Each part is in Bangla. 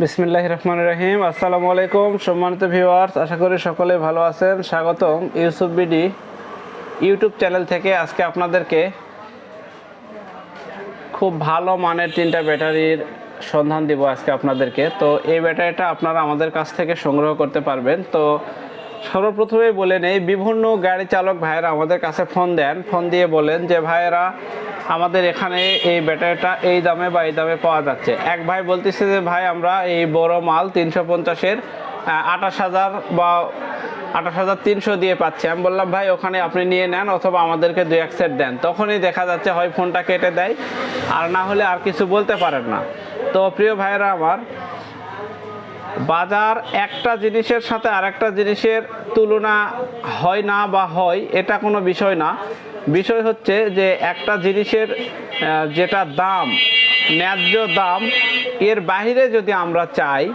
বিসমিল্লাহ রহমান রহিম। আসসালামু আলাইকুম, সম্মানিত ভিউয়ার্স আশা করি সকলে ভালো আছেন। স্বাগতম ইউসুফ বিডি ইউটিউব চ্যানেল থেকে। আজকে আপনাদেরকে খুব ভালো মানের তিনটা ব্যাটারির সন্ধান দিব আজকে আপনাদেরকে। তো এই ব্যাটারিটা আপনারা আমাদের কাছ থেকে সংগ্রহ করতে পারবেন। তো সর্বপ্রথমে বলে নেই, বিভিন্ন গাড়ি চালক ভাইয়েরা আমাদের কাছে ফোন দেন। ফোন দিয়ে বলেন যে, ভাইয়েরা আমাদের এখানে এই ব্যাটারিটা এই দামে বা এই দামে পাওয়া যাচ্ছে। এক ভাই বলতেছে যে, ভাই, আমরা এই বড় মাল তিনশো পঞ্চাশের আঠাশ হাজার বা আঠাশ হাজার তিনশো দিয়ে পাচ্ছি। আমি বললাম, ভাই, ওখানে আপনি নিয়ে নেন অথবা আমাদেরকে দুই এক সেট দেন। তখনই দেখা যাচ্ছে, হয় ফোনটা কেটে দেয়, আর না হলে আর কিছু বলতে পারেন না। তো প্রিয় ভাইয়েরা আমার, বাজার একটা জিনিসের সাথে আরেকটা জিনিসের তুলনা হয় না বা হয়, এটা কোনো বিষয় না। বিষয় হচ্ছে যে একটা জিনিসের যেটা দাম, ন্যায্য দাম, এর বাইরে যদি আমরা চাই,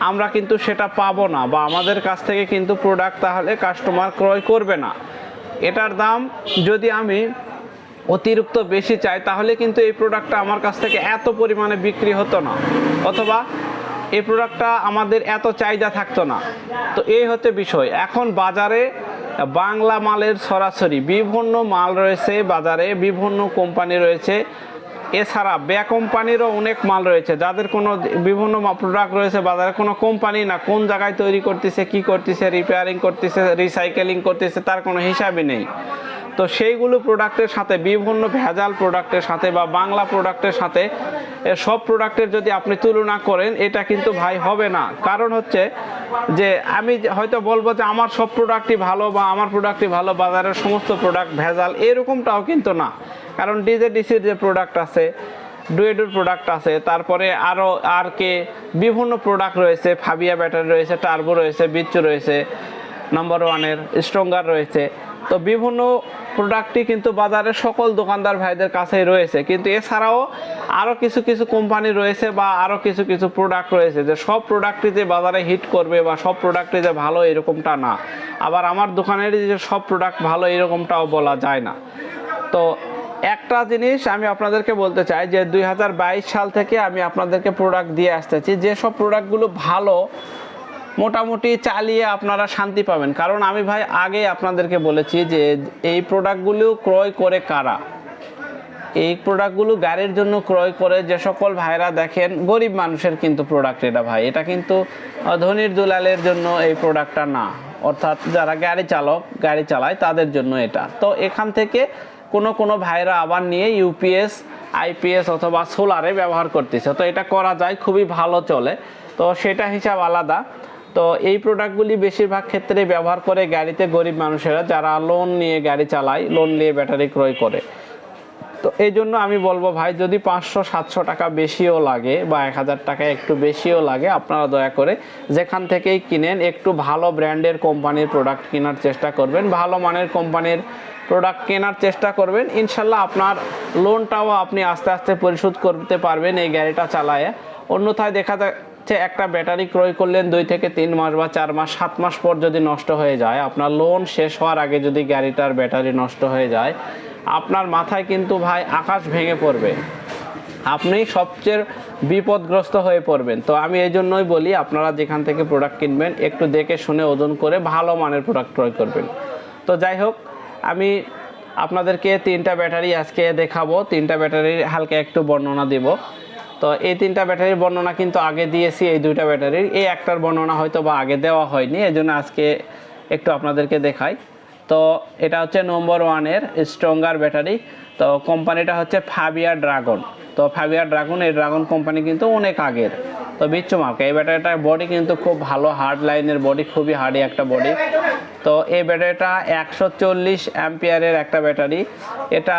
আমরা কিন্তু সেটা পাবো না বা আমাদের কাছ থেকে কিন্তু প্রোডাক্ট তাহলে কাস্টমার ক্রয় করবে না। এটার দাম যদি আমি অতিরিক্ত বেশি চাই, তাহলে কিন্তু এই প্রোডাক্টটা আমার কাছ থেকে এত পরিমাণে বিক্রি হতো না। অথবা এই প্রোডাক্টটা আমাদের এত চাহিদা থাকতো না। তো এই হচ্ছে বিষয়। এখন বাজারে বাংলা মালের সরাসরি বিভিন্ন মাল রয়েছে বাজারে, বিভিন্ন কোম্পানি রয়েছে। এছাড়া ব্যা কোম্পানিরও অনেক মাল রয়েছে। যাদের কোনো বিভিন্ন প্রোডাক্ট রয়েছে বাজারে, কোনো কোম্পানি না কোন জায়গায় তৈরি করতেছে, কি করতেছে রিপেয়ারিং করতেছে রিসাইকেলিং করতেছে, তার কোনো হিসাবই নেই। তো সেইগুলো প্রোডাক্টের সাথে, বিভিন্ন ভেজাল প্রোডাক্টের সাথে বা বাংলা প্রোডাক্টের সাথে সব প্রোডাক্টের যদি আপনি তুলনা করেন, এটা কিন্তু ভাই হবে না। কারণ হচ্ছে যে, আমি হয়তো বলব যে, আমার সব প্রোডাক্টই ভালো বা আমার প্রোডাক্টই ভালো, বাজারের সমস্ত প্রোডাক্ট ভেজাল, এরকমটাও কিন্তু না। কারণ ডিজে ডিসির যে প্রোডাক্ট আছে ডুয়েডুর প্রোডাক্ট আছে, তারপরে আরও আর কে বিভিন্ন প্রোডাক্ট রয়েছে ফাবিয়া ব্যাটারি রয়েছে টার্বো রয়েছে বিচ্ছু রয়েছে নাম্বার ওয়ানের স্ট্রঙ্গার রয়েছে। তো বিভিন্ন প্রোডাক্টই কিন্তু বাজারে সকল দোকানদার ভাইদের কাছেই রয়েছে। কিন্তু এছাড়াও আরও কিছু কিছু কোম্পানি রয়েছে বা আরও কিছু কিছু প্রোডাক্ট রয়েছে যে সব প্রোডাক্টই যে বাজারে হিট করবে বা সব প্রোডাক্টই যে ভালো এরকমটা না। আবার আমার দোকানের যে সব প্রোডাক্ট ভালো এরকমটাও বলা যায় না। তো একটা জিনিস আমি আপনাদেরকে বলতে চাই যে দুই হাজার বাইশ সাল থেকে আমি আপনাদেরকে প্রোডাক্ট দিয়ে আসতেছি। যেসব প্রোডাক্টগুলো ভালো মোটামুটি চালিয়ে আপনারা শান্তি পাবেন। কারণ আমি ভাই আগে আপনাদেরকে বলেছি যে এই প্রোডাক্টগুলো ক্রয় করে কারা? এই প্রোডাক্টগুলো গাড়ির জন্য ক্রয় করে যে সকল ভাইরা দেখেন, গরিব মানুষের কিন্তু প্রোডাক্ট এটা ভাই। এটা কিন্তু ধনীর দুলালের জন্য এই প্রোডাক্টটা না। অর্থাৎ যারা গাড়ি চালক, গাড়ি চালায়, তাদের জন্য এটা। তো এখান থেকে কোনো কোনো ভাইরা আবার নিয়ে ইউপিএস আইপিএস অথবা সোলারে ব্যবহার করতেছে। তো এটা করা যায়, খুবই ভালো চলে। তো সেটা হিসাব আলাদা। তো এই প্রোডাক্টগুলি বেশিরভাগ ক্ষেত্রে ব্যবহার করে গাড়িতে গরিব মানুষেরা যারা লোন নিয়ে গাড়ি চালায় লোন নিয়ে ব্যাটারি ক্রয় করে। তো এই জন্য আমি বলব ভাই, যদি পাঁচশো, সাতশো টাকা বেশিও লাগে বা এক হাজার টাকা একটু বেশিও লাগে, আপনারা দয়া করে যেখান থেকেই কিনেন, একটু ভালো ব্র্যান্ডের কোম্পানির প্রোডাক্ট কেনার চেষ্টা করবেন, ভালো মানের কোম্পানির প্রোডাক্ট কেনার চেষ্টা করবেন। ইনশাল্লাহ আপনার লোনটাও আপনি আস্তে আস্তে পরিশোধ করতে পারবেন এই গাড়িটা চালায়। অন্যথায় দেখা যাচ্ছে একটা ব্যাটারি ক্রয় করলেন দুই থেকে তিন মাস বা চার মাস, সাত মাস পর যদি নষ্ট হয়ে যায়, আপনার লোন শেষ হওয়ার আগে যদি গাড়িটার ব্যাটারি নষ্ট হয়ে যায়, আপনার মাথায় কিন্তু ভাই আকাশ ভেঙে পড়বে। আপনি সবচেয়ে বিপদগ্রস্ত হয়ে পড়বেন। তো আমি এই জন্যই বলি, আপনারা যেখান থেকে প্রোডাক্ট কিনবেন, একটু দেখে শুনে ওজন করে ভালো মানের প্রোডাক্ট ক্রয় করবেন। তো যাই হোক, আমি আপনাদেরকে তিনটা ব্যাটারি আজকে দেখাবো। তিনটা ব্যাটারির হালকা একটু বর্ণনা দেব। তো এই তিনটা ব্যাটারির বর্ণনা কিন্তু আগে দিয়েছি, এই দুইটা ব্যাটারির। এই একটার বর্ণনা হয়তো বা আগে দেওয়া হয়নি, এই জন্য আজকে একটু আপনাদেরকে দেখাই। তো এটা হচ্ছে নম্বর ওয়ানের স্ট্রঙ্গার ব্যাটারি। তো কোম্পানিটা হচ্ছে ফাবিয়া ড্রাগন। তো ফাবিয়া ড্রাগন, এই ড্রাগন কোম্পানি কিন্তু অনেক আগের। তো বিচ্ছু মার্কা এই ব্যাটারিটার বডি কিন্তু খুব ভালো হার্ড লাইনের বডি খুবই হার্ডি একটা বডি তো এই ব্যাটারিটা একশো চল্লিশ অ্যাম্পিয়ারের একটা ব্যাটারি। এটা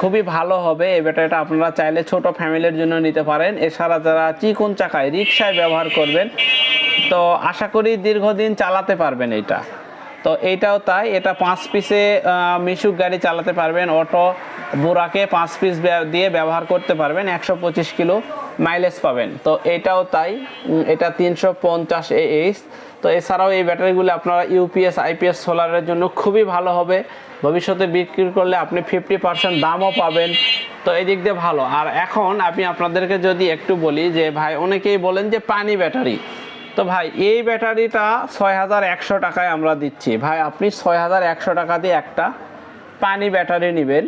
খুবই ভালো হবে, এই ব্যাটারিটা আপনারা চাইলে ছোট ফ্যামিলির জন্য নিতে পারেন। এছাড়া যারা চিকুন চাকায় রিক্সায় ব্যবহার করবেন, তো আশা করি দীর্ঘদিন চালাতে পারবেন এটা তো এইটাও তাই, এটা পাঁচ পিসে মিশুক গাড়ি চালাতে পারবেন, অটো, বোরাকে পাঁচ পিস দিয়ে ব্যবহার করতে পারবেন, একশো পঁচিশ কিলো। মাইলেজ পাবেন। তো এটাও তাই, এটা তিনশো পঞ্চাশ এইচ তো এছাড়াও এই ব্যাটারিগুলো আপনারা ইউপিএস আইপিএস সোলারের জন্য খুবই ভালো হবে। ভবিষ্যতে বিক্রি করলে আপনি ফিফটি পার্সেন্ট দামও পাবেন। তো এই দিক দিয়ে ভালো। আর এখন আমি আপনাদেরকে যদি একটু বলি যে, ভাই, অনেকেই বলেন যে পানি ব্যাটারি। তো ভাই, এই ব্যাটারিটা ছয় হাজার একশো টাকায় আমরা দিচ্ছি। ভাই, আপনি ছয় হাজার একশো টাকা দিয়ে একটা পানি ব্যাটারি নেবেন।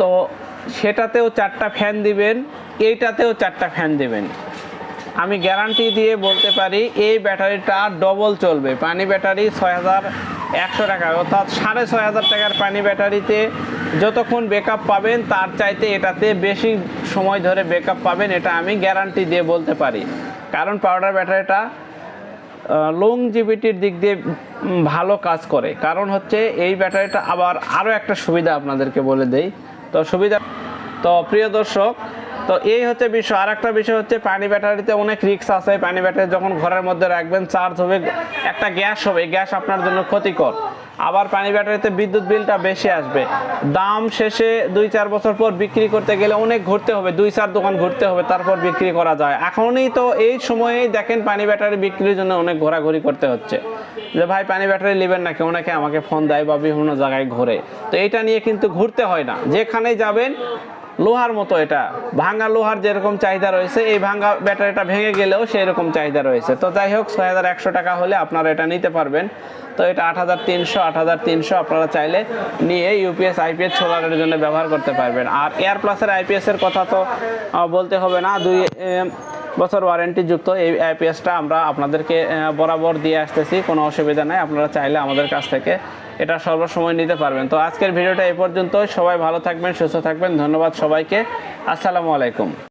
তো সেটাতেও চারটা ফ্যান দিবেন, এইটাতেও চারটা ফ্যান দিবেন। আমি গ্যারান্টি দিয়ে বলতে পারি, এই ব্যাটারিটা ডবল চলবে। পানি ব্যাটারি ছয় হাজার একশো টাকা, অর্থাৎ সাড়ে ছয় হাজার টাকার পানি ব্যাটারিতে যতক্ষণ ব্যাকআপ পাবেন, তার চাইতে এটাতে বেশি সময় ধরে ব্যাকআপ পাবেন, এটা আমি গ্যারান্টি দিয়ে বলতে পারি। কারণ পাউডার ব্যাটারিটা লং জিবিটির দিক দিয়ে ভালো কাজ করে। কারণ হচ্ছে, এই ব্যাটারিটা আবার আরও একটা সুবিধা আপনাদেরকে বলে দেই। তো সুবিধা তো প্রিয় দর্শক, তো এই হচ্ছে বিষয়। আর একটা বিষয় হচ্ছে পানি ব্যাটারিতে অনেক রিক্স আছে। পানি ব্যাটারি যখন ঘরের মধ্যে রাখবেন চার্জ হবে, একটা গ্যাস হবে। গ্যাস আপনার জন্য ক্ষতিকর। আবার পানি ব্যাটারিতে বিদ্যুৎ বিলটা বেশি আসবে। দাম শেষে দুই চার বছর পর বিক্রি করতে গেলে অনেক ঘুরতে হবে, দুই চার দোকান ঘুরতে হবে, তারপর বিক্রি করা যায়। এখনই তো এই সময়েই দেখেন পানি ব্যাটারি বিক্রির জন্য অনেক ঘোরাঘুরি করতে হচ্ছে। যে ভাই, পানি ব্যাটারি নেবেন নাকি? অনেকে আমাকে ফোন দেয় বা বিভিন্ন জায়গায় ঘোরে। তো এটা নিয়ে কিন্তু ঘুরতে হয় না। যেখানে যাবেন লোহার মতো এটা। ভাঙ্গা লোহার যেরকম চাহিদা রয়েছে, এই ভাঙ্গা ব্যাটারিটা ভেঙে গেলেও সেই রকম চাহিদা রয়েছে। তো যাই হোক, ছয় হাজার একশো টাকা হলে আপনারা এটা নিতে পারবেন। তো এটা আট হাজার তিনশো, আট হাজার তিনশো আপনারা চাইলে নিয়ে ইউপিএস, আইপিএস সোলারের জন্য ব্যবহার করতে পারবেন। আর এয়ার প্লাসের আইপিএসের কথা তো বলতে হবে না। দুই বছর ওয়ারেন্টি যুক্ত এই আইপিএসটা আমরা আপনাদেরকে বরাবর দিয়ে আসতেছি, কোনো অসুবিধা নাই। আপনারা চাইলে আমাদের কাছ থেকে এটা সর্বসময় নিতে পারবেন। তো আজকের ভিডিওটা এই পর্যন্তই। সবাই ভালো থাকবেন, সুস্থ থাকবেন। ধন্যবাদ সবাইকে। আসসালামু আলাইকুম।